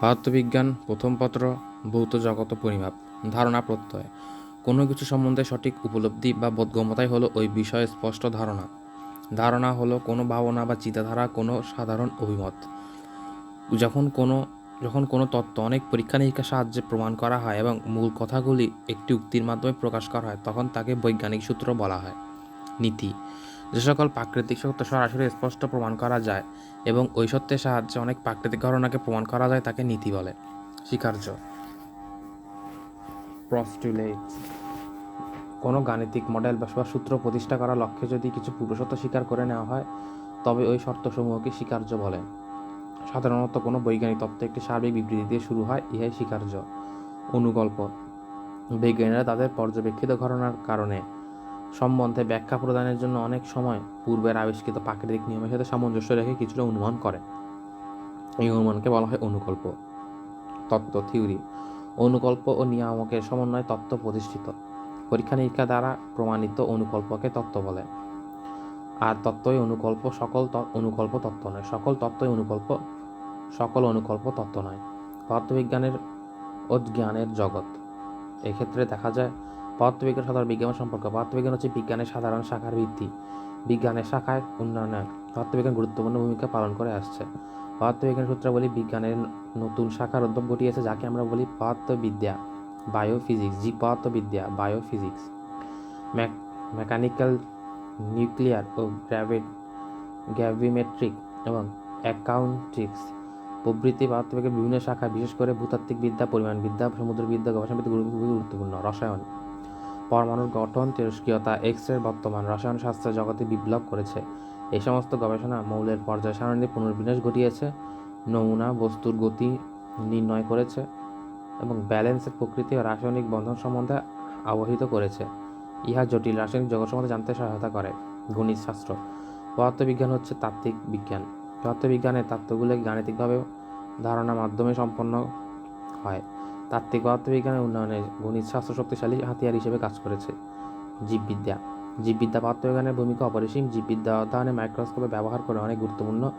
পদার্থবিজ্ঞান প্রথম পত্র, ভৌত জগত পরিমাপ, ধারণা প্রত্যয়। কোনো কিছু সম্বন্ধে সঠিক উপলব্ধি বা বোধগম্যতাই হলো ওই বিষয়ে স্পষ্ট ধারণা। ধারণা হলো কোনো ভাবনা বা চিন্তাধারা, কোনো সাধারণ অভিমত। যখন কোনো যখন কোনো তত্ত্ব অনেক পরীক্ষা নিরীক্ষার সাহায্যে প্রমাণ করা হয় এবং মূল কথাগুলি একটি উক্তির মাধ্যমে প্রকাশ করা হয়, তখন তাকে বৈজ্ঞানিক সূত্র বলা হয়। নীতি। যে সকল প্রাকৃতিক সত্য সরাসরি স্পষ্ট প্রমাণ করা যায় এবং ওই সত্যের সাহায্যে অনেক প্রাকৃতিক ঘটনাকে প্রমাণ করা যায় তাকে নীতি বলে। স্বীকার্য। প্রস্টুলেট। কোনো গাণিতিক মডেল বা সূত্র প্রতিষ্ঠা করার লক্ষ্যে যদি কিছু পূর্বশর্ত স্বীকার করে নেওয়া হয়, তবে ওই শর্তসমূহকে স্বীকার্য বলে। সাধারণত কোনো বৈজ্ঞানিক তত্ত্ব একটি সার্বিক বিবৃতি দিয়ে শুরু হয়, ইহাই স্বীকার্য। অনুগল্প। বিজ্ঞানীরা তাদের পর্যবেক্ষিত ঘটনার কারণে সম্বন্ধে ব্যাখ্যা প্রদানের জন্য অনেক সময় পূর্বের আবিষ্কৃত প্রাকৃতিক নিয়মের সাথে সামঞ্জস্য রেখে কিছুটা অনুমান করে। এই অনুমানকে বলা হয় অনুকল্প। তত্ত্ব, থিওরি। অনুকল্প ও নিয়ামকের সমন্বয়ে তত্ত্ব প্রতিষ্ঠিত। পরীক্ষা নিরীক্ষা দ্বারা প্রমাণিত অনুকল্পকে তত্ত্ব বলে। আর তত্ত্বই অনুকল্প সকল অনুকল্প তত্ত্ব নয়। সকল তত্ত্বই অনুকল্প, সকল অনুকল্প তত্ত্ব নয়। পদার্থবিজ্ঞানের ও জ্ঞানের জগৎ। এক্ষেত্রে দেখা যায় পদার্থবিজ্ঞান সাধারণ বিজ্ঞান সম্পর্কে। পদার্থবিজ্ঞান হচ্ছে বিজ্ঞানের সাধারণ শাখার ভিত্তি। বিজ্ঞানের শাখায় উন্নয়নে পদার্থবিজ্ঞান গুরুত্বপূর্ণ ভূমিকা পালন করে আসছে। পদার্থবিজ্ঞান সূত্রাবলী বিজ্ঞানের নতুন শাখার উদ্ভব ঘটিয়েছে, যাকে আমরা বলি পদার্থবিদ্যা বায়োফিজিক্স, জি পদার্থবিদ্যা বায়োফিজিক্স। মেকানিক্যাল, নিউক্লিয়ার ও গ্র্যাভি, গ্র্যাভিমেট্রিক এবং অ্যাকাউন্টিক্স প্রভৃতি পদার্থবিজ্ঞানের বিভিন্ন শাখা, বিশেষ করে ভূতাত্ত্বিক বিদ্যা, পরিমাণবিদ্যা, সমুদ্রবিদ্যা, গবেষণাবিদ্যা খুবই গুরুত্বপূর্ণ। রসায়ন পরমাণুর গঠন তেজস্ক্রিয়তা এক্স রে বর্তমান রসায়ন শাস্ত্রের জগতে বিপ্লব করেছে। এই সমস্ত গবেষণা মৌলের পর্যায় সারণীর পুনর্বিন্যাস ঘটিয়েছে, নমুনা, বস্তুর গতি নির্ণয় করেছে এবং ব্যালেন্সের প্রকৃতি ও রাসায়নিক বন্ধন সম্বন্ধে আবহিত করেছে। ইহা জটিল রাসায়নিক জগৎ সম্বন্ধে জানতে সহায়তা করে। গণিত শাস্ত্র। পদার্থবিজ্ঞান হচ্ছে তাত্ত্বিক বিজ্ঞান। পদার্থবিজ্ঞানের তাত্ত্বগুলো গাণিতিকভাবে ধারণার মাধ্যমে সম্পন্ন হয়। তাত্ত্বিক পদার্থবিজ্ঞানের উন্নয়নে গণিত শাস্ত্র শক্তিশালী হাতিয়ার হিসেবে কাজ করেছে। জীববিদ্যা। জীববিদ্যা পদার্থবিজ্ঞানের ভূমিকা অপরিসীম। জীববিদ্যা অধ্যয়নে মাইক্রোস্কোপে ব্যবহার করে অনেক গুরুত্বপূর্ণ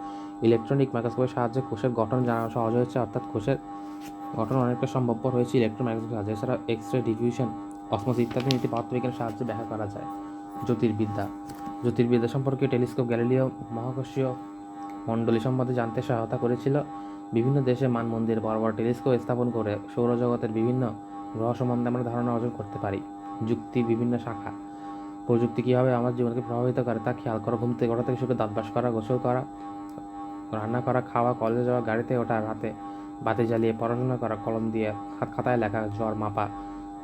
ইলেকট্রনিক মাইক্রোস্কোপের সাহায্যে কোষের গঠন জানা সহজ হয়েছে, অর্থাৎ কোষের গঠন অনেকটা সম্ভবপর হয়েছে ইলেকট্রন মাইক্রোস্কোপের সাহায্যে। এছাড়া এক্স রে ডিভিউশন অসমস ইত্যাদি নীতি পদার্থবিজ্ঞানের সাহায্যে ব্যাখ্যা করা যায়। জ্যোতির্বিদ্যা। জ্যোতির্বিদ্যা সম্পর্কে টেলিস্কোপ গ্যালিলিও মহাকর্ষীয় মণ্ডলী সম্বন্ধে জানতে সহায়তা করেছিল। বিভিন্ন দেশে মানমন্দির বড় বড় টেলিস্কোপ স্থাপন করে সৌরজগতের বিভিন্ন গ্রহ সম্বন্ধে আমরা ধারণা অর্জন করতে পারি। যুক্তি বিভিন্ন শাখা। প্রযুক্তি কীভাবে আমার জীবনকে প্রভাবিত করে তা খেয়াল করা, ঘুম থেকে ওঠা থেকে শুরু দাঁত ব্রাশ করা, গোসল করা, রান্না করা, খাওয়া, কলেজে যাওয়া, গাড়িতে ওঠা, রাতে বাতি জ্বালিয়ে পড়াশোনা করা, কলম দিয়ে খাত খাতায় লেখা, জ্বর মাপা,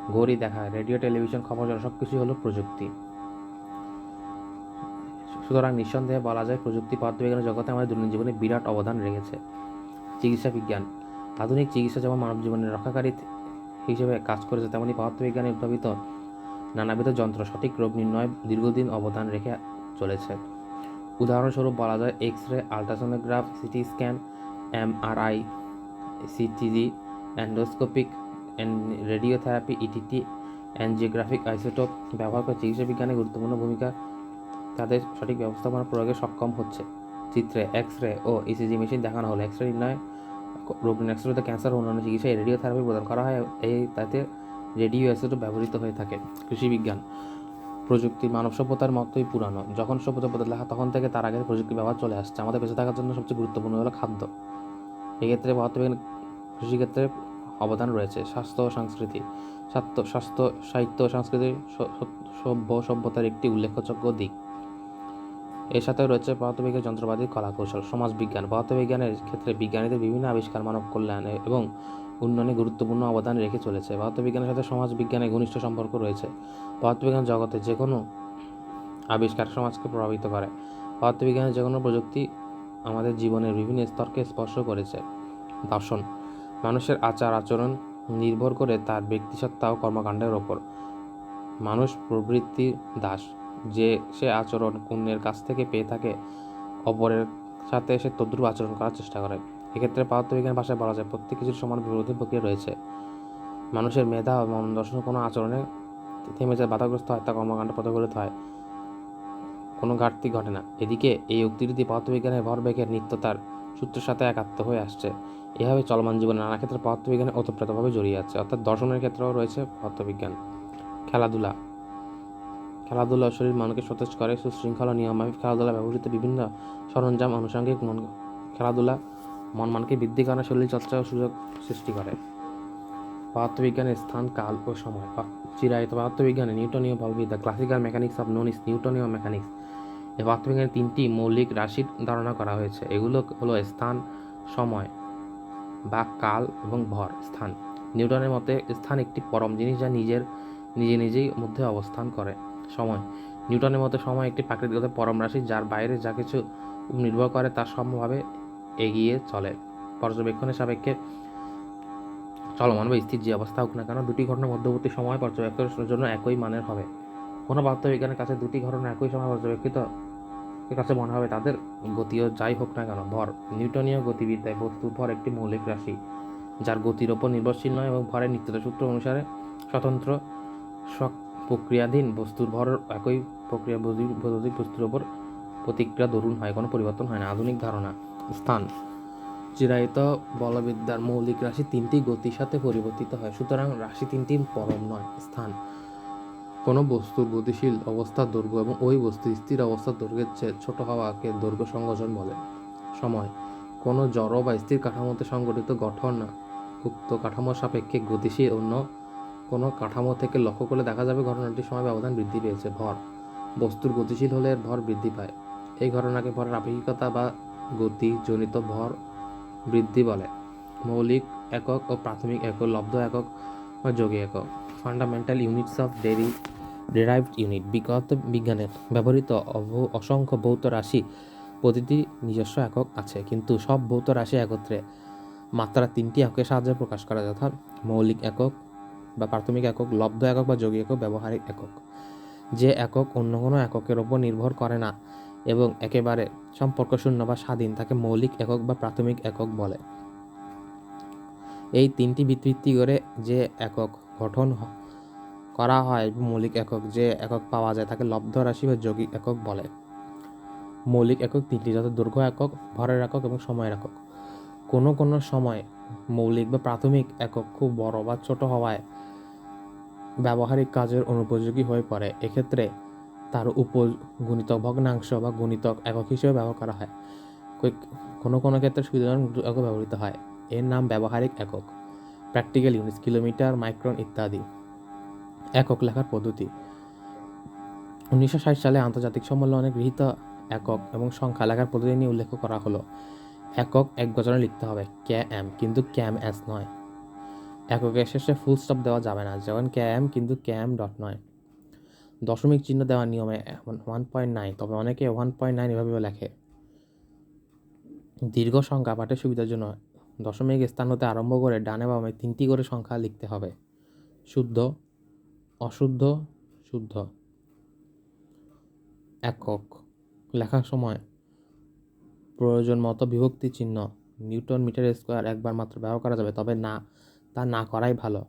ঘড়ি দেখা, রেডিও, টেলিভিশন, খবর জানা সব কিছুই হলো প্রযুক্তি। সুতরাং নিঃসন্দেহে বলা যায় প্রযুক্তি পদার্থবিজ্ঞানের জগতে আমাদের দৈনন্দিন জীবনে বিরাট অবদান রেখেছে। চিকিৎসা বিজ্ঞান। আধুনিক চিকিৎসা যেমন মানব জীবনের রক্ষাকারী হিসেবে কাজ করেছে, তেমনি পদার্থবিজ্ঞানে উদ্ভাবিত নানাবিধ যন্ত্র সঠিক রোগ নির্ণয় দীর্ঘদিন অবদান রেখে চলেছে। উদাহরণস্বরূপ বলা যায় X ray ultrasonograph, CT scan, MRI, CTG endoscopic radiotherapy, ETT angiographic isotope ব্যবহার করে চিকিৎসা বিজ্ঞানে গুরুত্বপূর্ণ ভূমিকা তাদের সঠিক ব্যবস্থাপনা প্রয়োগে সক্ষম হচ্ছে। চিত্রে এক্স রে ও ইসিজি মেশিন দেখানো হলো। এক্স রে নির্ণয় রোগ এক্স ক্যান্সার ও অন্যান্য চিকিৎসায় রেডিওথেরাপি প্রদান করা হয়। এই তাতে রেডিও আইসোটোপ ব্যবহৃত হয়ে থাকে। কৃষি বিজ্ঞান। প্রযুক্তি মানব সভ্যতার মতোই পুরানো। যখন সভ্যতা বদলে তখন থেকে তার আগে প্রযুক্তি ব্যবহার চলে আসছে। আমাদের বেঁচে থাকার জন্য সবচেয়ে গুরুত্বপূর্ণ হলো খাদ্য। এক্ষেত্রে পদার্থবিজ্ঞান কৃষিক্ষেত্রে অবদান রয়েছে। স্বাস্থ্য ও সংস্কৃতি। স্বাস্থ্য স্বাস্থ্য, সাহিত্য ও সভ্য সভ্যতার একটি উল্লেখযোগ্য দিক। এর সাথে রয়েছে পদার্থবিজ্ঞান যন্ত্রপাতি, কলাকৌশল, সমাজবিজ্ঞান। পদার্থবিজ্ঞানের ক্ষেত্রে বিজ্ঞানীদের বিভিন্ন আবিষ্কার, মানব কল্যাণে এবং উন্নয়নে গুরুত্বপূর্ণ অবদান রেখে চলেছে। পদার্থবিজ্ঞানের সাথে সমাজ বিজ্ঞানের ঘনিষ্ঠ সম্পর্ক রয়েছে। পদার্থবিজ্ঞান জগতে যে কোনো আবিষ্কার সমাজকে প্রভাবিত করে। পদার্থবিজ্ঞানের যে কোনো প্রযুক্তি আমাদের জীবনের বিভিন্ন স্তরকে স্পর্শ করেছে। দর্শন, মানুষের আচার, আচরণ নির্ভর করে তার ব্যক্তিসত্তা ও কর্মকাণ্ডের ওপর। মানুষ প্রবৃত্তির দাস। যে সে আচরণ অন্যের কাছ থেকে পেয়ে থাকে, অপরের সাথে সে তদ্রুপ আচরণ করার চেষ্টা করে। এক্ষেত্রে পদার্থবিজ্ঞান ভাষায় বলা যায়, প্রত্যেক কিছুর সমান বিরোধী প্রক্রিয়া রয়েছে। মানুষের মেধা মন দর্শন কোনো আচরণে থেমে যায়, বাধাগ্রস্ত হয়, তা কর্মকাণ্ড প্রতিফলিত হয়। কোনো ঘাটতি ঘটে না। এদিকে, এই উক্তিটি পদার্থবিজ্ঞানের ভরবেগের নিত্যতার সূত্রের সাথে একাত্ম হয়ে আসছে। এভাবে চলমান জীবনে নানা ক্ষেত্রে পদার্থবিজ্ঞানে ওতপ্রোতভাবে জড়িয়ে আছে। অর্থাৎ দর্শনের ক্ষেত্রেও রয়েছে পদার্থবিজ্ঞান খেলাধুলা খেলাধুলা শরীর মনকে সতেজ করে, সুশৃঙ্খলা নিয়মমাফিক খেলাধুলা ব্যবহৃত বিভিন্ন সরঞ্জাম আনুষঙ্গিক মন খেলাধুলা মন মানকে বৃদ্ধি করে, শরীর চর্চা সুযোগ সৃষ্টি করে। পদার্থবিজ্ঞানের স্থান, কাল ও সময়। চিরায়ত পদার্থবিজ্ঞানে নিউটনীয় বলবিদ্যা, ক্লাসিক্যাল মেকানিক্স অফ নন ইস নিউটনীয় মেকানিক্স। এই পদার্থবিজ্ঞানে তিনটি মৌলিক রাশির ধারণা করা হয়েছে। এগুলো হলো স্থান, সময় বা কাল এবং ভর, স্থান। নিউটনের মতে, স্থান একটি পরম জিনিস যা নিজের, নিজে নিজেই মধ্যে অবস্থান করে। সময়। নিউটনের মতে সময় একটি প্রাকৃতিক পরম রাশি যার বাইরে যা কিছু নির্ভর করে তা সম্ভাবে এগিয়ে চলে। পর্যবেক্ষণের সাপেক্ষে চলমান বা স্থির যে অবস্থা হোক না কেন, দুটি ঘটনার মধ্যবর্তী সময় পর্যবেক্ষণের জন্য একই মানের হবে। কোনো পদার্থবিজ্ঞানের কাছে দুটি ঘটনা একই সময় পর্যবেক্ষিত কাছে মনে হবে তাদের গতিও যাই হোক না কেন। ভর, নিউটনীয় গতিবিদ্যায় বস্তুর ভর একটি মৌলিক রাশি, যার গতির ওপর নির্ভরশীল নয় এবং ভরের নিত্যতা সূত্র অনুসারে স্বতন্ত্র স্ব- প্রক্রিয়াধীন বস্তুর ভর একই প্রক্রিয়া বৈদ্যুতিক বস্তুর ওপর প্রতিক্রিয়া দরুন হয়, কোনো পরিবর্তন হয় না। আধুনিক ধারণা, স্থান, চিরায়ত বলবিদ্যার মৌলিক রাশি তিনটি গতির সাথে পরিবর্তিত হয়। সুতরাং রাশি তিনটি পরম নয়, স্থান। কোনো বস্তুর গতিশীল অবস্থার দৈর্ঘ্য এবং ওই বস্তু স্থির অবস্থার দৈর্ঘ্যের চেয়ে ছোট হওয়াকে দৈর্ঘ্য সংযোজন বলে। সময়, কোনো জড় বা স্থির কাঠামোতে সংগঠিত গঠন উক্ত কাঠামোর সাপেক্ষে গতিশীল অন্য কোনো কাঠামো থেকে লক্ষ্য করলে দেখা যাবে ঘটনাটির সময় ব্যবধান বৃদ্ধি পেয়েছে, ভর। বস্তুর গতিশীল হলে এর ভর বৃদ্ধি পায়। এই ঘটনাকে ভরের আপেক্ষিকতা বা গতিজনিত ভর বৃদ্ধি বলে। মৌলিক একক ও প্রাথমিক একক, লব্ধ একক বা যোগী একক। Fundamental units of dairy, derived unit, বিগত বিজ্ঞানের ব্যবহৃত অসংখ্য ভৌত রাশি প্রতিটি নিজস্ব একক আছে, কিন্তু সব ভৌত রাশি একত্রে মাত্রা তিনটি এককের সাহায্যে প্রকাশ করা, যথা মৌলিক একক বা প্রাথমিক একক, লব্ধ একক বা যোগী একক, ব্যবহারিক একক। যে একক অন্য কোনো এককের ওপর নির্ভর করে না এবং একেবারে সম্পর্ক শূন্য বা স্বাধীন, তাকে মৌলিক একক বা প্রাথমিক একক বলে। এই তিনটি ভিত্তি করে যে একক গঠন করা হয় মৌলিক একক, যে একক পাওয়া যায় তাকে লব্ধ রাশি বা যৌগিক একক বলে। মৌলিক একক তিনটি, যত দৈর্ঘ্য একক, ভরের একক এবং সময়ের একক। কোনো কোনো সময় মৌলিক বা প্রাথমিক একক খুব বড় বা ছোট হওয়ায় ব্যবহারিক কাজের অনুপযোগী হয়ে পড়ে। এক্ষেত্রে তার উপগুণিতক ভগ্নাংশ বা গুণিতক একক হিসেবে ব্যবহার করা হয়। কোনো কোনো ক্ষেত্রে সুবিধাজনক একক ব্যবহৃত হয়। এর নাম ব্যবহারিক একক, প্র্যাকটিক্যাল ইউনিটস, কিলোমিটার, মাইক্রন ইত্যাদি। একক লেখার পদ্ধতি। উনিশশো ষাট সালে আন্তর্জাতিক সম্মেলনে গৃহীত একক এবং সংখ্যা লেখার পদ্ধতি নিয়ে উল্লেখ করা হলো। একক এক বচনে লিখতে হবে কে এম কিন্তু ক্যাম এস নয়। এককের শেষে ফুল স্টপ দেওয়া যাবে না, যেমন কে এম কিন্তু কে এম ডট নয়। দশমিক চিহ্ন দেওয়ার নিয়মে ওয়ান পয়েন্ট নাইন তবে অনেকে ওয়ান পয়েন্ট নাইন এভাবেও লেখে। দীর্ঘ সংখ্যা পাঠের সুবিধার জন্য দশমিক স্থান হতে আরম্ভ করে ডানে বামে তিনটি করে সংখ্যা লিখতে হবে। শুদ্ধ, অশুদ্ধ, শুদ্ধ। একক, লেখার সময় প্রয়োজন মতো বিভক্তি চিহ্ন। নিউটন মিটার স্কোয়ার একবার মাত্র ব্যবহার করা যাবে, তবে না, তা না করাই ভালো।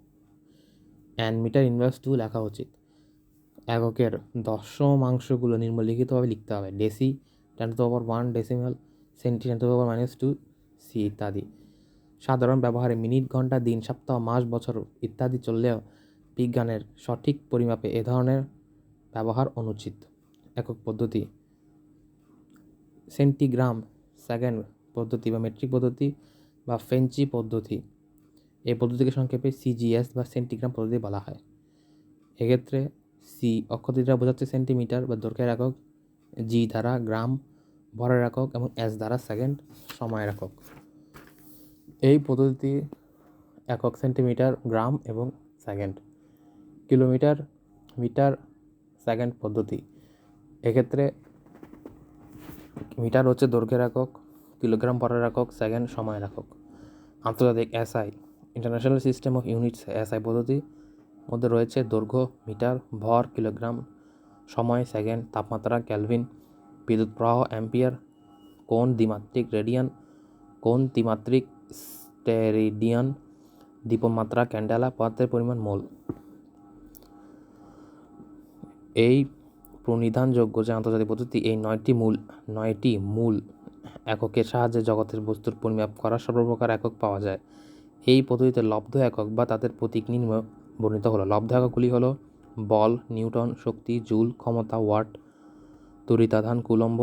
অ্যান মিটার ইনভার্স টু লেখা উচিত। এককের দশমাংশগুলো নিম্নলিখিতভাবে লিখতে হবে। Deci ten to power one decimal centi ten to power minus two C ইত্যাদি। সাধারণ ব্যবহারে মিনিট, ঘণ্টা, দিন, সপ্তাহ, মাস, বছর ইত্যাদি চললেও বিজ্ঞানের সঠিক পরিমাপে এ ধরনের ব্যবহার অনুচিত। একক পদ্ধতি। সেন্টিগ্রাম সেকেন্ড পদ্ধতি বা মেট্রিক পদ্ধতি বা ফেঞ্চি পদ্ধতি। এই পদ্ধতিকে সংক্ষেপে সিজিএস বা সেন্টিগ্রাম পদ্ধতি বলা হয়। এক্ষেত্রে সি অক্ষর দ্বারা বোঝাচ্ছে সেন্টিমিটার বা দৈর্ঘ্যের একক জি দ্বারা গ্রাম, ভরের একক এবং এস দ্বারা সেকেন্ড, সময়ের একক। এই পদ্ধতি একক সেন্টিমিটার গ্রাম এবং সেকেন্ড। কিলোমিটার, মিটার, সেকেন্ড পদ্ধতি। এক্ষেত্রে মিটার হচ্ছে দৈর্ঘ্যের একক, কিলোগ্রাম ভরের একক, সেকেন্ড সময়ের একক। আন্তর্জাতিক SI international system of units SI পদ্ধতি মধ্যে রয়েছে দৈর্ঘ্য, মিটার, ভর, কিলোগ্রাম, সময়, সেকেন্ড, তাপমাত্রা ক্যালভিন বিদ্যুৎ প্রবাহ, অ্যাম্পিয়ার কোন দ্বিমাত্রিক রেডিয়ান কোন ত্রিমাত্রিক স্টেরিডিয়ান দীপমাত্রা ক্যান্ডেলা, পদার্থের পরিমাণ মোল। এই প্রণিধানযোগ্য যে আন্তর্জাতিক পদ্ধতি, এই নয়টি মূল নয়টি মূল এককের সাহায্যে জগতের বস্তুর পরিমাপ করার সর্বপ্রকার একক পাওয়া যায়। এই পদ্ধতিতে লব্ধ একক বা তাদের প্রতীক নিম্ন বর্ণিত হলো। লব্ধ এককগুলি হলো বল, নিউটন, শক্তি, জুল, ক্ষমতা, ওয়াট তরিতাধান কুলম্ব,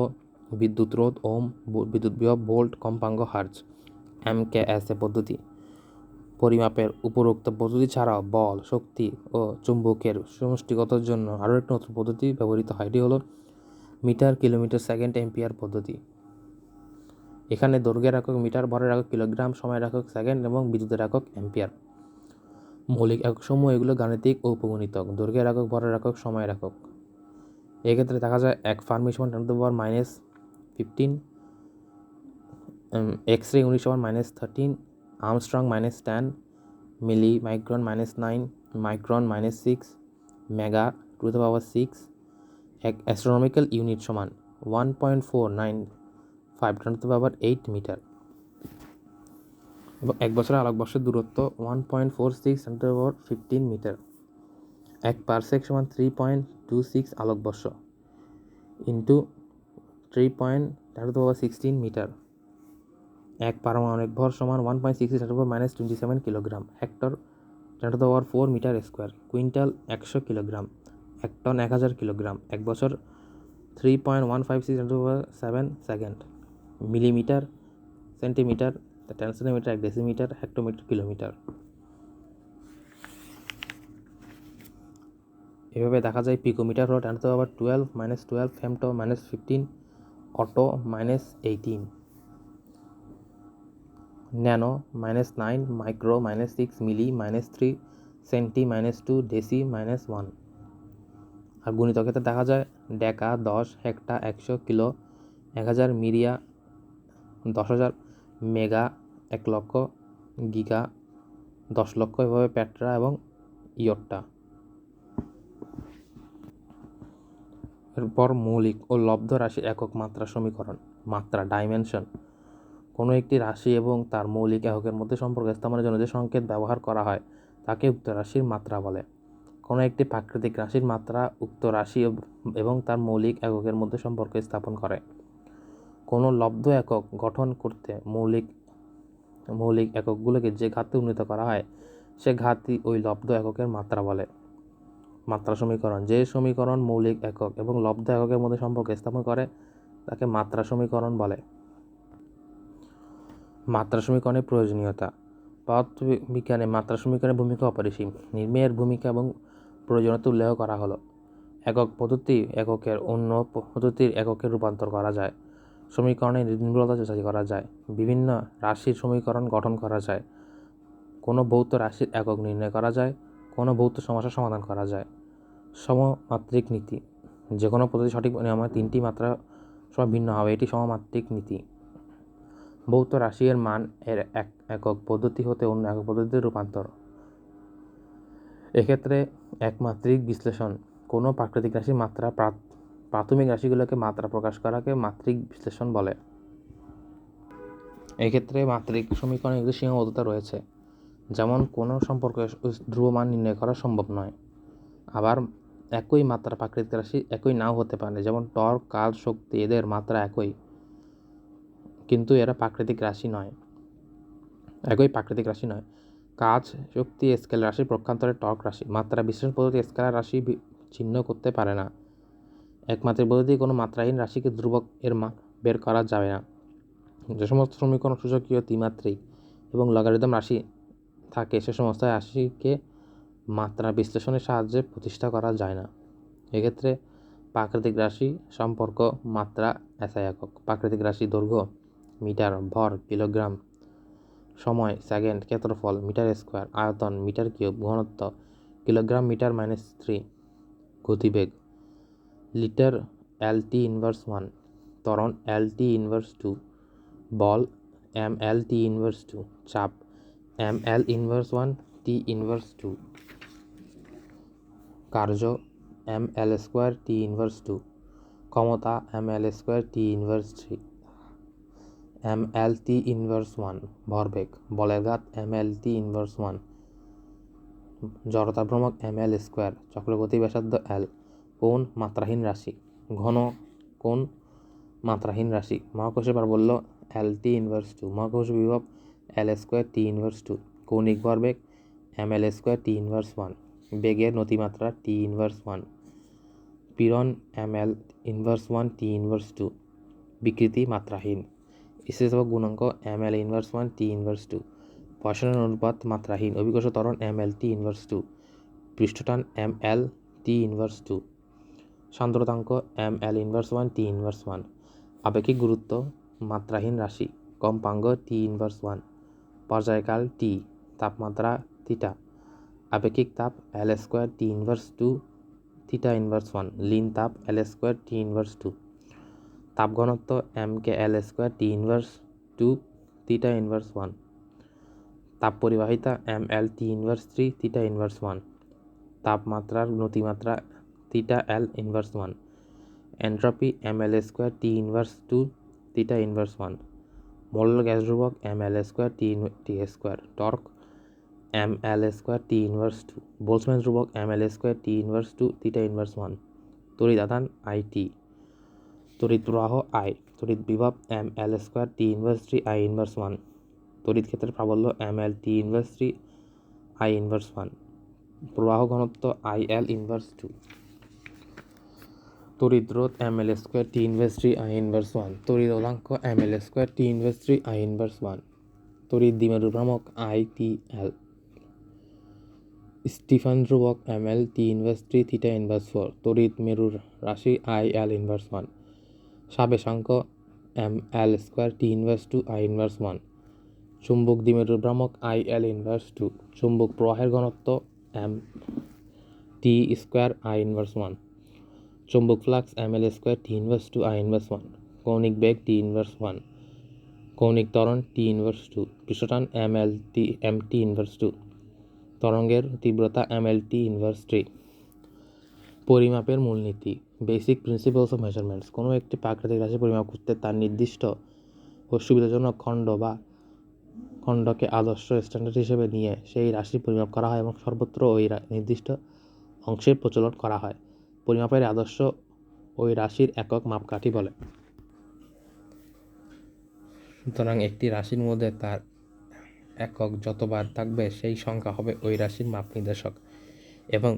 বিদ্যুৎ রোধ, ওম বিদ্যুৎ বিভব, volt কম্পাঙ্গ hertz, M K S A পদ্ধতি। পরিমাপের উপরোক্ত পদ্ধতি ছাড়াও বল, শক্তি ও চুম্বকের সমষ্টিগতর জন্য আরও একটি নতুন পদ্ধতি ব্যবহৃত হয়। এটি হলো মিটার, কিলোমিটার, সেকেন্ড, এম্পিয়ার পদ্ধতি। এখানে দৈর্ঘ্যের একক, মিটার, ভরের একক, কিলোগ্রাম, সময়ের একক, সেকেন্ড এবং বিদ্যুতের একক অ্যাম্পিয়ার মৌলিক একক সমূহ এগুলো গাণিতিক ও উপগণিতক, দৈর্ঘ্যের একক, ভরের একক, সময়ের একক। এক্ষেত্রে দেখা যায় এক ফার্মি সমান ten to power minus fifteen X ray উনিশ সমান minus thirteen angstrom minus ten milli micron minus nine micron minus six mega to the power six এক অ্যাস্ট্রোনমিক্যাল ইউনিট সমান one point four nine five ten to power eight metre এবং এক বছরের আলোকবর্ষের দূরত্ব one point four six ten to power fifteen metre এক parsec সমান three point two six আলোকবর্ষ into three point ten to power sixteen metre এক পারমাণবিক ভর সমান one point six ten power minus twenty seven kilogram hectare ten to power four metre square quintal একশো kilogram এক ton এক হাজার kilogram এক বছর three point one five six ten to power seven second millimetre centimetre ten centimetre এক decimetre hectometre kilometre এভাবে দেখা যায় পিকোমিটার হলো ten to power twelve minus twelve femto minus fifteen atto minus eighteen nano minus nine, micro minus six, milli minus three, centi minus two, deci minus one. আর গুণিতকেতে দেখা যায়, ডেকা দশ, hecto একশো, kilo, এক হাজার, মিরিয়া দশ হাজার, মেগা এক লক্ষ, গিগা দশ লক্ষ, এভাবে প্যাট্রা এবং ইয়ট্টা। এরপর মৌলিক ও লব্ধ রাশির একক মাত্রা সমীকরণ, মাত্রা ডাইমেনশন। কোনো একটি রাশি এবং তার মৌলিক এককের মধ্যে সম্পর্ক স্থাপনের জন্য যে সংকেত ব্যবহার করা হয়, তাকে উক্ত রাশির মাত্রা বলে। কোনো একটি প্রাকৃতিক রাশির মাত্রা উক্ত রাশি এবং তার মৌলিক এককের মধ্যে সম্পর্ক স্থাপন করে। কোনো লব্ধ একক গঠন করতে মৌলিক মৌলিক এককগুলোকে যে ঘাতে উন্নীত করা হয়, সে ঘাতই ওই লব্ধ এককের মাত্রা বলে। মাত্রা সমীকরণ, যে সমীকরণ মৌলিক একক এবং লব্ধ এককের মধ্যে সম্পর্ক স্থাপন করে, তাকে মাত্রা সমীকরণ বলে। মাত্রা সমীকরণের প্রয়োজনীয়তা। পদার্থবিজ্ঞানে মাত্রা সমীকরণের ভূমিকা অপরিসীম। নির্ণয়ের ভূমিকা এবং প্রয়োজনীয়তা উল্লেখ করা হলো। একক পদ্ধতি এককের অন্য পদ্ধতির এককে রূপান্তর করা যায়। সমীকরণের নির্ভুলতা যাচাই করা যায়। বিভিন্ন রাশির সমীকরণ গঠন করা যায়। কোনো ভৌত রাশির একক নির্ণয় করা যায়। কোনো ভৌত সমস্যার সমাধান করা যায়। সমমাত্রিক নীতি। যে কোনো পদ্ধতি সঠিক নিয়মে তিনটি মাত্রা সব ভিন্ন হবে। এটি সমমাত্রিক নীতি। ভৌত রাশি এর মান এর এক একক পদ্ধতি হতে অন্য একক পদ্ধতিতে রূপান্তর। এক্ষেত্রে একমাত্রিক বিশ্লেষণ। কোনো প্রাকৃতিক রাশির মাত্রা প্রাথমিক রাশিগুলোকে মাত্রা প্রকাশ করাকে মাত্রিক বিশ্লেষণ বলে। এক্ষেত্রে মাত্রিক সমীকরণে একটি সীমাবদ্ধতা রয়েছে। যেমন, কোনো সম্পর্কে ধ্রুব মান নির্ণয় করা সম্ভব নয়। আবার একই মাত্রা প্রাকৃতিক রাশি একই নাও হতে পারে। যেমন, টর্ক, কাল, শক্তি, এদের মাত্রা একই। কিন্তু এরা প্রাকৃতিক রাশি নয়। একই প্রাকৃতিক রাশি নয়। কাজ, শক্তি, স্কেল রাশি প্রক্ষান্তরে টক রাশি। মাত্রা, বিশ্লেষণ পদ্ধতি, স্কেলার রাশি চিহ্ন করতে পারে না। একমাত্রিক পদ্ধতি, কোনো মাত্রাহীন রাশিকে ধ্রুবক এর মা বের করা যাবে না। যে সমস্ত সমীকরণ সূচকীয় ত্রিমাত্রিক এবং লগারিদম রাশি থাকে, সে সমস্ত রাশিকে মাত্রা বিশ্লেষণের সাহায্যে প্রতিষ্ঠা করা যায় না। এক্ষেত্রে প্রাকৃতিক রাশি সম্পর্ক, মাত্রা, এসআই একক। প্রাকৃতিক রাশি দৈর্ঘ্য মিটার ভর কিলোগ্রাম। সময়, সেকেন্ড, ক্ষেত্রফল, মিটার স্কোয়ার, আয়তন, মিটার কিউব, ঘনত্ব, কিলোগ্রাম, মিটার মাইনাস থ্রি, গতিবেগ। Litre L T inverse one, ত্বরণ এল টি ইনভার্স টু, বল M L T inverse two, চাপ M L inverse one, T inverse two. কার্য M L square, T inverse two. ক্ষমতা M L square, T inverse three. M L T inverse one, ভরবেগ। বলের ঘাত M L T inverse one. জড়তা ভ্রমক M L square, চক্রগতি ব্যাসার্ধ এল কোন মাত্রাহীন রাশি, ঘন কোন মাত্রাহীন রাশি। মহাকর্ষীয় বলল এল টি ইনভার্স টু। মহাকর্ষ বিভব L square T inverse two. কৌণিক ভরবেগ M L square T inverse one. বেগের নতিমাত্রা টি ইনভার্স ওয়ান। পীড়ন M L inverse one T inverse two. বিকৃতি মাত্রাহীন। স্থিতিস্থাপক গুণাঙ্ক M L inverse one T inverse two পয়সনের অনুপাত মাত্রাহীন। অভিকর্ষ ত্বরণ M L T inverse two পৃষ্ঠটান M L T inverse two সান্দ্রতাঙ্ক M L inverse one T inverse one আপেক্ষিক গুরুত্ব, মাত্রাহীন রাশি। কম্পাঙ্গ টি ইনভার্স ওয়ান পর্যায়কাল টি তাপমাত্রা থিটা আপেক্ষিক তাপ L square T inverse two theta inverse one Lin তাপ L square T inverse two তাপ ঘনত্ব M K L square T inverse two theta inverse one তাপ পরিবাহিতা M L T inverse three theta inverse one তাপমাত্রার নতিমাত্রা theta L inverse one entropy M L square T inverse two theta inverse one Malla gas ধ্রুবক M L square T T square torque M L square T inverse two Boltzmann ধ্রুবক M L square T inverse two theta inverse one তড়িৎ আধান I T তড়িৎ প্রবাহ I, তড়িৎ বিভব M L square T inverse three I inverse one. তড়িৎ ক্ষেত্রের প্রাবল্য M L T inverse three I inverse one. প্রবাহ ঘনত্ব আই এল ইনভার্স টু। তড়িৎ রোধ M L square T inverse three I inverse one. তড়িৎ রোধাঙ্ক M L square T inverse three I inverse one. তড়িৎ দ্বিমেরু ভ্রামক আই টি এল। স্টিফান ধ্রুবক M L T inverse three theta inverse four. তড়িৎ মেরুর রাশি I L inverse one. সাবেশাঙ্ক M L square, T inverse two, I inverse one. চুম্বক দ্বিমেরুর ভ্রামক, আই এল ইনভার্স টু। চুম্বক প্রবাহের ঘনত্ব, M T square, I inverse one. চুম্বক flux, M L square, T inverse two, I inverse one. কৌণিক বেগ, T inverse one. কৌণিক ত্বরণ, T inverse two. পৃষ্ঠটান, M L T, M T inverse two. তরঙ্গের তীব্রতা, M L T inverse three. পরিমাপের মূলনীতি। Basic principles of measurements কোনো একটি প্রাকৃতিক রাশি পরিমাপ করতে তার নির্দিষ্ট ও সুবিধাজনক খণ্ড বা খণ্ডকে আদর্শ স্ট্যান্ডার্ড হিসেবে নিয়ে সেই রাশি পরিমাপ করা হয় এবং সর্বত্র ওই নির্দিষ্ট অংশের প্রচলন করা হয়। পরিমাপের আদর্শ ওই রাশির একক মাপকাঠি বলে। সুতরাং একটি রাশির মধ্যে তার একক যতবার থাকবে সেই সংখ্যা হবে ওই রাশির মাপ নির্দেশক এবং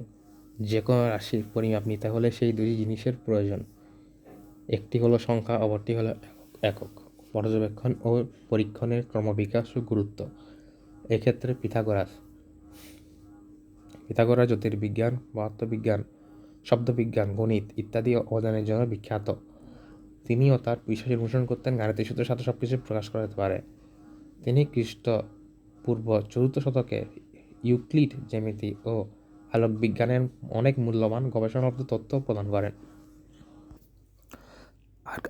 যে কোনো রাশির পরিমাপ নিতে হলে সেই দুই জিনিসের প্রয়োজন। একটি হলো সংখ্যা, অপরটি হলো একক। পর্যবেক্ষণ ও পরীক্ষণের ক্রমবিকাশ ও গুরুত্ব। এক্ষেত্রে পিথাগোরাস। পিথাগোরাস জ্যোতির্বিজ্ঞান পদার্থবিজ্ঞান শব্দবিজ্ঞান, গণিত ইত্যাদি অবদানের জন্য বিখ্যাত। তিনিও তার বিশ্বাস অনুসরণ করতেন গাণিতিক সূত্রের সাথে সব কিছু প্রকাশ করা যেতে পারে। তিনি খ্রিস্ট পূর্ব চতুর্থ শতকে ইউক্লিড, জ্যামিতি ও আলোক বিজ্ঞানের অনেক মূল্যবান গবেষণালব্ধ তথ্য প্রদান করেন।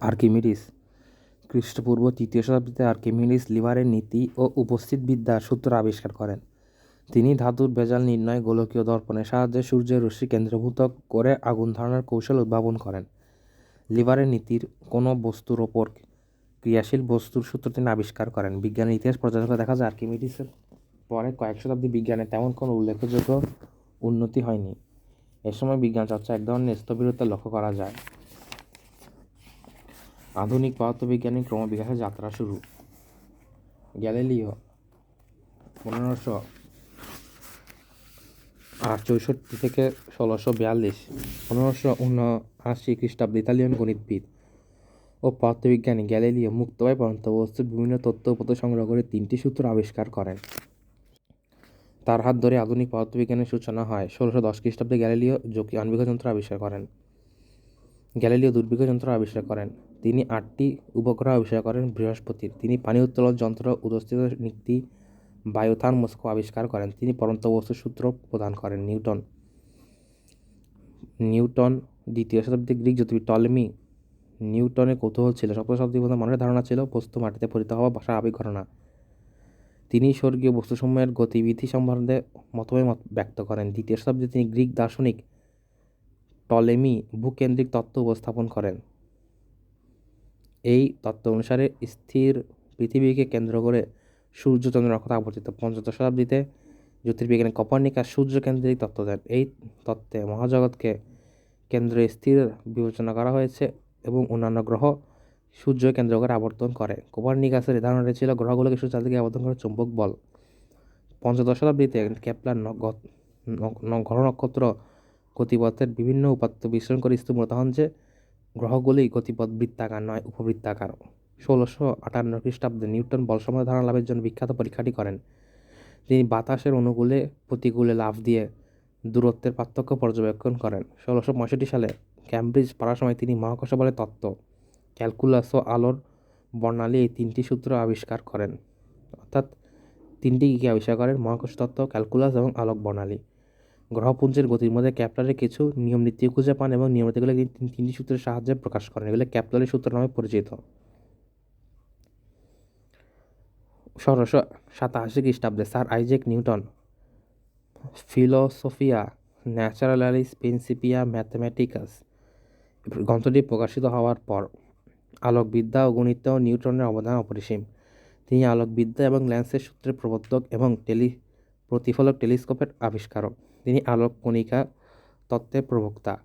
আর্কিমিডিস, খ্রিস্টপূর্ব তৃতীয় শতাব্দীতে আর্কিমিডিস লিভারের নীতি ও উপস্থিত বিদ্যার সূত্র আবিষ্কার করেন। তিনি ধাতুর ভেজাল নির্ণয়, গোলকীয় দর্পণের সাহায্যে সূর্যের রশ্মি কেন্দ্রভূত করে আগুন ধরানোর কৌশল উদ্ভাবন করেন। লিভারের নীতির কোনো বস্তুর ওপর ক্রিয়াশীল বস্তুর সূত্র তিনি আবিষ্কার করেন। বিজ্ঞানের ইতিহাস পর্যটক দেখা যায়, আর্কিমিডিসের পরে কয়েক শতাব্দী বিজ্ঞানে তেমন কোনো উল্লেখযোগ্য উন্নতি হয়নি। এ সময় বিজ্ঞান চর্চা এক ধরনের স্থবিরতা লক্ষ্য করা যায়। আধুনিক পদার্থবিজ্ঞানী ক্রমবিকাশের যাত্রা শুরু। গ্যালিলিও পনেরোশো আর চৌষট্টি থেকে ষোলোশো বিয়াল্লিশ, পনেরোশো উনআশি খ্রিস্টাব্দে ইতালিয়ান গণিতবিদ ও পদার্থবিজ্ঞানী গ্যালিলিও মুক্তভাবে পদার্থ বস্তুর বিভিন্ন তথ্য উপাত্ত সংগ্রহ করে তিনটি সূত্র আবিষ্কার করেন। তার হাত ধরে আধুনিক পদার্থবিজ্ঞানের সূচনা হয়। ষোলোশো দশ খ্রিস্টাব্দে গ্যালিলিও যন্ত্র আবিষ্কার করেন। গ্যালিলিও যন্ত্র আবিষ্কার করেন। তিনি আটটি উপগ্রহ আবিষ্কার করেন বৃহস্পতির। তিনি পানি উত্তোলন যন্ত্র উদস্থিত নীতি বায়ুথান মস্কো আবিষ্কার করেন। তিনি পরন্ত বস্তুর সূত্র প্রদান করেন। নিউটন নিউটন দ্বিতীয় শতাব্দী গ্রিক জ্যোতির্বিদ টলমি নিউটনের কৌতূহল ছিল। সপ্তম শতাব্দীর মধ্যে মানুষের ধারণা ছিল, বস্তু মাটিতে পরিত হওয়া স্বাভাবিক ঘটনা। তিনি স্বর্গীয় বস্তুসমূহের গতিবিধি সম্বন্ধে মতভেদ মত ব্যক্ত করেন। দ্বিতীয় শতাব্দীতে তিনি গ্রিক দার্শনিক টলেমি ভূকেন্দ্রিক তত্ত্ব উপস্থাপন করেন। এই তত্ত্ব অনুসারে স্থির পৃথিবীকে কেন্দ্র করে সূর্য চন্দ্র নক্ষত্র আবর্তিত। পঞ্চদশ শতাব্দীতে জ্যোতির্বিজ্ঞানী কপার্নিকাস সূর্যকেন্দ্রিক তত্ত্ব দেন। এই তত্ত্বে মহাজগৎকে কেন্দ্রে স্থির বিবেচনা করা হয়েছে এবং অন্যান্য গ্রহ সূর্য কেন্দ্র করে আবর্তন করে। কোপার্নিকাসের ধারণাটি ছিল, গ্রহগুলোকে সূর্য চারদিকে আবর্তন করে চুম্বক বল। পঞ্চদশ শতাব্দীতে ন- গ্রহ নক্ষত্র গতিপথের বিভিন্ন উপাত্ত বিশ্লেষণ করে স্থূল হন যে, গ্রহগুলি গতিপথ বৃত্তাকার নয়, উপবৃত্তাকার। ষোলোশো আটান্ন খ্রিস্টাব্দে নিউটন বল বলসম্মত ধারণা লাভের জন্য বিখ্যাত পরীক্ষাটি করেন। তিনি বাতাসের অনুকূলে প্রতিকূলে লাভ দিয়ে দূরত্বের পার্থক্য পর্যবেক্ষণ করেন। ষোলোশো পঁয়ষট্টি সালে ক্যামব্রিজ পড়ার সময় তিনি মহাকর্ষ বলে তত্ত্ব ক্যালকুলাস ও আলোর বর্ণালী এই তিনটি সূত্র আবিষ্কার করেন। অর্থাৎ তিনটি কী আবিষ্কার করেন? মহাকর্ষ তত্ত্ব, ক্যালকুলাস এবং আলোক বর্ণালী। গ্রহপুঞ্জের গতির মধ্যে ক্যাপলারের কিছু নিয়ম নীতি খুঁজে পান এবং নিয়ম নীতিগুলো তিনি তিন- তিনটি সূত্রের সাহায্যে প্রকাশ করেন। এগুলো ক্যাপলারের সূত্র নামে পরিচিত। ষোলোশো সাতাশি খ্রিস্টাব্দে sir Isaac Newton, Philosophiae Naturalis Principia, Mathematica, গ্রন্থটি প্রকাশিত হওয়ার পর আলোকবিদ্যা ও গণিতে নিউটনের অবদান অপরিসীম। তিনি আলোকবিদ্যা এবং ল্যান্সের সূত্রের প্রবর্তক এবং টেলি, প্রতিফলক টেলিস্কোপের আবিষ্কারক। তিনি আলোক কণিকা তত্ত্বের প্রবক্তা।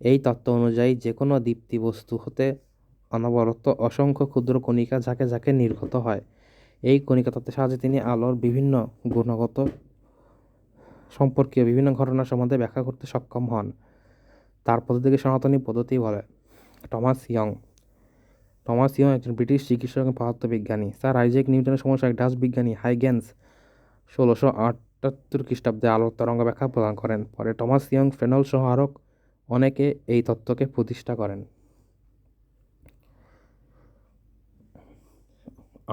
এই তত্ত্ব অনুযায়ী যে কোনো দীপ্তি বস্তু হতে অনবরত অসংখ্য ক্ষুদ্র কণিকা ঝাঁকে ঝাঁকে নির্গত হয়। এই কণিকা তত্ত্বের সাহায্যে তিনি আলোর বিভিন্ন গুণগত সম্পর্কীয় বিভিন্ন ঘটনা সম্বন্ধে ব্যাখ্যা করতে সক্ষম হন। তার পদ্ধতিকে সনাতনী পদ্ধতি বলে। টমাস ইয়ং টমাস ইয়ং একজন ব্রিটিশ চিকিৎসক এবং পদার্থবিজ্ঞানী। স্যার আইজেক নিউটনের সমস্যা এক ডাচ বিজ্ঞানী হাইগেন্স ষোলোশো আটাত্তর খ্রিস্টাব্দে আলোর তরঙ্গ ব্যাখ্যা প্রদান করেন। পরে টমাস ইয়ং ফ্রেনল সহ আরও অনেকে এই তত্ত্বকে প্রতিষ্ঠা করেন।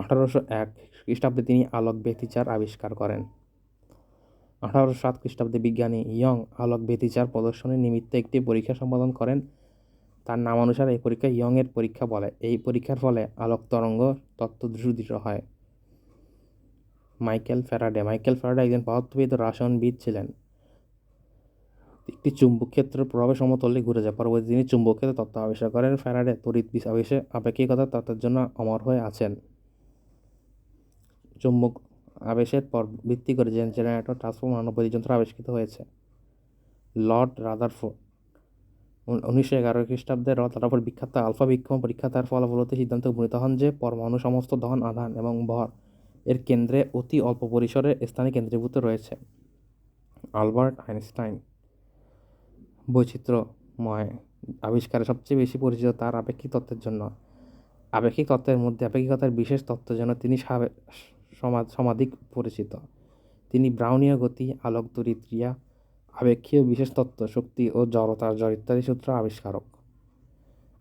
আঠারোশো এক খ্রিস্টাব্দে তিনি আলোক ব্যতিচার আবিষ্কার করেন। আঠারোশো সাত খ্রিস্টাব্দে বিজ্ঞানী ইয়ং আলোক ব্যতিচার প্রদর্শনের নিমিত্তে একটি পরীক্ষা সম্পাদন করেন। তার নাম অনুসারে এই পরীক্ষা ইয়ংয়ের পরীক্ষা বলে। এই পরীক্ষার ফলে আলোক তরঙ্গ তত্ত্ব সুদৃঢ় হয়। মাইকেল ফ্যারাডে মাইকেল ফ্যারাডে একজন পদার্থবিদ রাসায়নবিদ ছিলেন। একটি চুম্বক ক্ষেত্রের প্রভাবে সমতলে ঘুরে যায়। পরবর্তী তিনি চুম্বক ক্ষেত্রে তত্ত্ব আবিষ্কার করেন। ফ্যারাডে তড়িৎ আবেশে আপেক্ষিকতার তত্ত্বের জন্য অমর হয়ে আছেন। চুম্বক আবেশের পর ভিত্তি করে জেন জেনারেটর ট্রান্সফর্ম অন্য যন্ত্র আবিষ্কৃত হয়েছে। লর্ড রাদারফোর্ড উনিশশো এগারো খ্রিস্টাব্দে রাদারফোর্ড বিখ্যাত আলফা বিক্ষম পরীক্ষা তার ফলাফলতে সিদ্ধান্ত উপনীত হন যে পরমাণু সমস্ত দহন আধান এবং ভর এর কেন্দ্রে অতি অল্প পরিসরে স্থানে কেন্দ্রীভূত রয়েছে। আলবার্ট আইনস্টাইন বৈচিত্র্যময় আবিষ্কারে সবচেয়ে বেশি পরিচিত তার আপেক্ষিক তত্ত্বের জন্য। আপেক্ষিক তত্ত্বের মধ্যে আপেক্ষিকতার বিশেষ তত্ত্বের জন্য তিনি সমাধিক পরিচিত। তিনি ব্রাউনীয় গতি, আলোক তড়িৎ ক্রিয়া আপেক্ষীয় বিশেষ তত্ত্ব, শক্তি ও জড়তার জড় ইত্যাদি সূত্র আবিষ্কারক।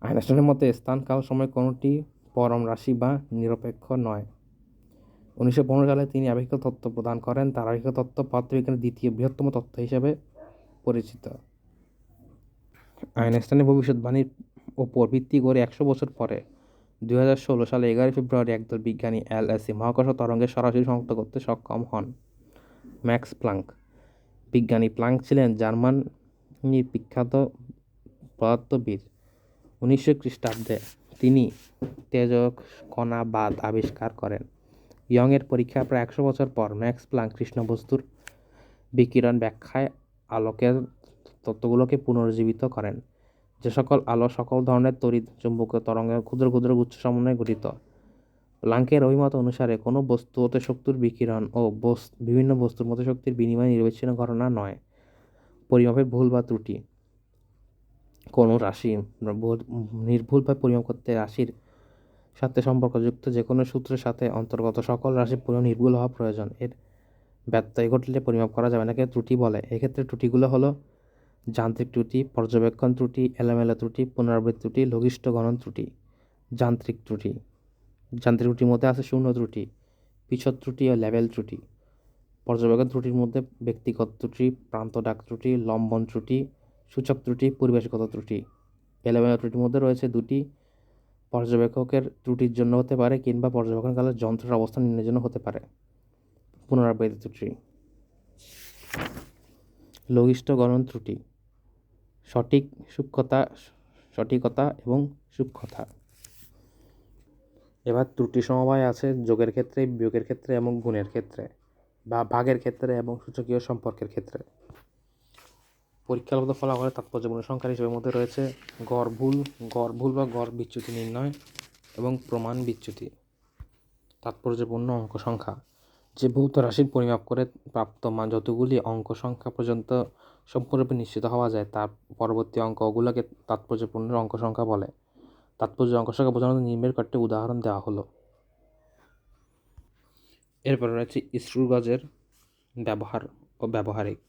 আইনস্টাইনের মতে স্থান কাল সময় কোনোটি পরম রাশি বা নিরপেক্ষ নয়। উনিশশো পনেরো সালে তিনি আপেক্ষিক তত্ত্ব প্রদান করেন। তার আপেক্ষিক তত্ত্ব পদার্থবিজ্ঞানের দ্বিতীয় বৃহত্তম তত্ত্ব হিসেবে পরিচিত। আইনস্টাইনের ভবিষ্যৎবাণীর ওপর ভিত্তি করে একশো বছর পরে, দুই হাজার ষোলো সালে এগারোই ফেব্রুয়ারি একদল বিজ্ঞানী এলএসি মহাকর্ষ তরঙ্গের সরাসরি শনাক্ত করতে সক্ষম হন। ম্যাক্স প্লাঙ্ক বিজ্ঞানী প্লাঙ্ক ছিলেন জার্মানির বিখ্যাত পদার্থবিদ। উনিশশো খ্রিস্টাব্দে তিনি তেজক কণাবাদ আবিষ্কার করেন। ইয়ংয়ের পরীক্ষা প্রায় একশো বছর পর ম্যাক্স প্লাঙ্ক কৃষ্ণবস্তুর বিকিরণ ব্যাখ্যায় আলোকের তত্ত্বগুলোকে পুনরুজ্জীবিত করেন। যে সকল আলো সকল ধরনের তড়িৎ, চুম্বকীয় তরঙ্গের ক্ষুদ্র ক্ষুদ্র গুচ্ছ সমন্বয়ে গঠিত। প্লাঙ্কের অভিমত অনুসারে, কোনো বস্তু হতে শক্তির বিকিরণ ও বিভিন্ন বস্তুর মধ্যে শক্তির বিনিময় নির্বিচ্ছিন্ন ঘটনা নয়। পরিমাপের ভুল বা ত্রুটি। কোনো রাশি ভুল- নির্ভুলভাবে পরিমাপ করতে রাশির সাথে সম্পর্কযুক্ত যে কোনো সূত্রের সাথে অন্তর্গত সকল রাশির পরিমাপ নির্ভুল হওয়া প্রয়োজন। এর ব্যত্যয় ঘটলে পরিমাপ করা যাবে না একে ত্রুটি বলে। এক্ষেত্রে ত্রুটিগুলো হলো যান্ত্রিক ত্রুটি, পর্যবেক্ষণ ত্রুটি, এলোমেলো ত্রুটি, পুনরাবৃত্তি ত্রুটি, লঘিষ্ঠ গণন ত্রুটি, যান্ত্রিক ত্রুটি। যান্ত্রিক ত্রুটির মধ্যে আছে শূন্য ত্রুটি পিছর ত্রুটি ও লেভেল ত্রুটি। পর্যবেক্ষণ ত্রুটির মধ্যে ব্যক্তিগত ত্রুটি, প্রান্ত ডাক ত্রুটি, লম্বন ত্রুটি, সূচক ত্রুটি, পরিবেশগত ত্রুটি। এলোমেলো ত্রুটির মধ্যে রয়েছে দুটি। পর্যবেক্ষকের ত্রুটির জন্য হতে পারে কিংবা পর্যবেক্ষণকালের যন্ত্রের অবস্থান নির্ণয়ের জন্য হতে পারে। পুনরাবৃত্তি ত্রুটি। লঘিষ্ঠ গণন ত্রুটি। সঠিক সূক্ষ্মতা, সঠিকতা এবং সূক্ষ্মতা। এবার ত্রুটি সমবায় আছে যোগের ক্ষেত্রে, বিয়োগের ক্ষেত্রে এবং গুণের ক্ষেত্রে বা ভাগের ক্ষেত্রে এবং সূচকীয় সম্পর্কের ক্ষেত্রে। পরীক্ষাগত ফলাফলের তাৎপর্যপূর্ণ সংখ্যা হিসেবের মধ্যে রয়েছে গড় ভুল গড় ভুল বা গড় বিচ্যুতি নির্ণয় এবং প্রমাণ বিচ্যুতি। তাৎপর্যপূর্ণ অঙ্ক সংখ্যা। যে ভৌত রাশির পরিমাপ করে প্রাপ্ত মান যতগুলি অঙ্ক সংখ্যা পর্যন্ত সম্পূর্ণরূপে নিশ্চিত হওয়া যায়, তার পরবর্তী অঙ্কগুলোকে তাৎপর্যপূর্ণ অঙ্ক সংখ্যা বলে। তাৎপর্য অঙ্ক সংখ্যা বোঝানোর নিম্নের কয়েকটি উদাহরণ দেওয়া হলো। এরপর রয়েছে স্ক্রু গজের ব্যবহার ও ব্যবহারিক।